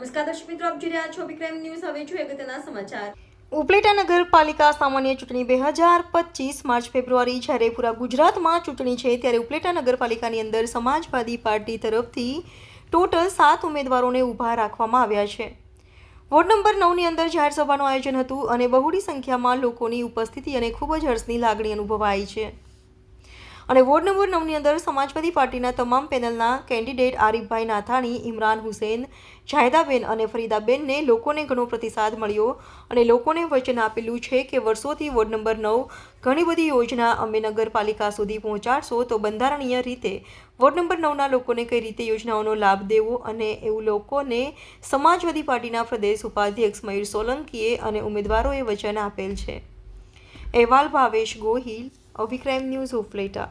નમસ્કાર દર્શક મિત્રો, આપ જોઈ રહ્યા છો વિક્રમ ન્યૂઝ. હવે જોઈએ અગત્યના સમાચાર. ઉપલેટા નગરપાલિકા સામાન્ય ચૂંટણી બે હજાર પચીસ માર્ચ ફેબ્રુઆરી જ્યારે પૂરા ગુજરાતમાં ચૂંટણી છે ત્યારે ઉપલેટા નગરપાલિકાની અંદર સમાજવાદી પાર્ટી તરફથી ટોટલ સાત ઉમેદવારોને ઊભા રાખવામાં આવ્યા છે. વોર્ડ નંબર નવની અંદર જાહેર સભાનું આયોજન હતું અને બહુડી સંખ્યામાં લોકોની ઉપસ્થિતિ અને ખૂબ જ હર્ષની લાગણી અનુભવાઈ છે. અને વોર્ડ નંબર નવની અંદર સમાજવાદી પાર્ટીના તમામ પેનલના કેન્ડિડેટ આરીફભાઈ નાથાણી, ઇમરાન હુસેન જાયદાબેન અને ફરીદાબેનને લોકોને ઘણો પ્રતિસાદ મળ્યો અને લોકોને વચન આપેલું છે કે વર્ષોથી વોર્ડ નંબર નવ ઘણી બધી યોજના અમે નગરપાલિકા સુધી પહોંચાડશો તો બંધારણીય રીતે વોર્ડ નંબર નવના લોકોને કઈ રીતે યોજનાઓનો લાભ દેવો અને એવું લોકોને સમાજવાદી પાર્ટીના પ્રદેશ ઉપાધ્યક્ષ મયુર સોલંકીએ અને ઉમેદવારોએ વચન આપેલ છે. અહેવાલ ભાવેશ ગોહિલ અભિક્રાઇમ ન્યૂઝ ઉપલેટા.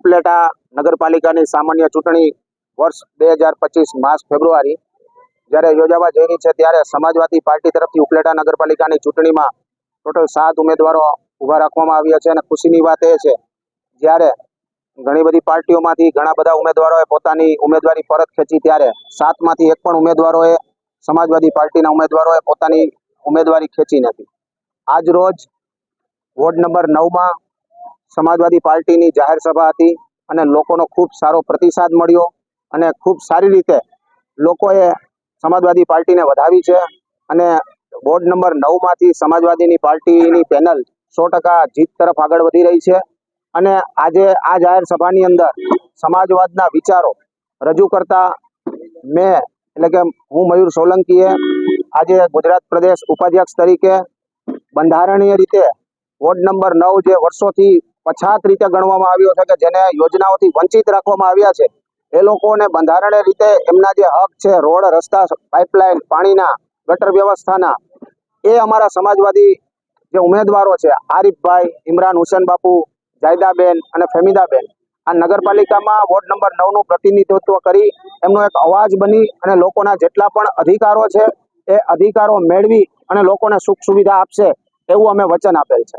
ઉપલેટા નગરપાલિકાની સામાન્ય ચૂંટણી વર્ષ બે હજાર પચીસ માર્ચ ફેબ્રુઆરી જ્યારે યોજાવા જઈ રહી છે, ત્યારે સમાજવાદી પાર્ટી તરફથી ઉપલેટા નગરપાલિકાની ચૂંટણીમાં ટોટલ સાત ઉમેદવારો ઊભા રાખવામાં આવ્યા છે અને ખુશીની વાત એ છે, જ્યારે ઘણી બધી પાર્ટીઓમાંથી ઘણા બધા ઉમેદવારોએ પોતાની ઉમેદવારી પરત ખેંચી, ત્યારે સાતમાંથી એક પણ ઉમેદવારોએ સમાજવાદી પાર્ટીના ઉમેદવારોએ પોતાની ઉમેદવારી ખેંચી નથી. આજ રોજ વોર્ડ નંબર નવમાં સમાજવાદી પાર્ટીની જાહેર સભા હતી અને લોકોનો ખૂબ સારો પ્રતિસાદ મળ્યો અને ખૂબ સારી રીતે લોકોએ સમાજવાદી પાર્ટીને વધાવી છે અને વોર્ડ નંબર નવમાંથી સમાજવાદીની પાર્ટીની પેનલ સો જીત તરફ આગળ વધી રહી છે અને આજે આ જાહેર સભાની અંદર સમાજવાદના વિચારો રજૂ કરતા મેં, એટલે કે હું મયુર સોલંકીએ, આજે ગુજરાત પ્રદેશ ઉપાધ્યક્ષ તરીકે બંધારણીય રીતે વોર્ડ નંબર નવ જે વર્ષોથી પછાત રીતે ગણવામાં આવ્યો છે કે જેને યોજનાઓથી વંચિત રાખવામાં આવ્યા છે. એ લોકોને બંધારણીય રીતે એમના જે હક છે, રોડ, રસ્તા, પાઇપલાઇન, પાણીના, ગટર વ્યવસ્થાના, એ અમારા સમાજવાદી જે ઉમેદવારો છે, આરીફભાઈ, ઇમરાન હુસેન બાપુ, જાયદાબેન અને ફેમિદાબેન, આ નગરપાલિકામાં વોર્ડ નંબર નવનું પ્રતિનિધિત્વ કરી એમનો એક અવાજ બની અને લોકોના જેટલા પણ અધિકારો છે, એ અધિકારો મેળવી અને લોકોને સુખ સુવિધા આપશે, એવું અમે વચન આપેલ છે.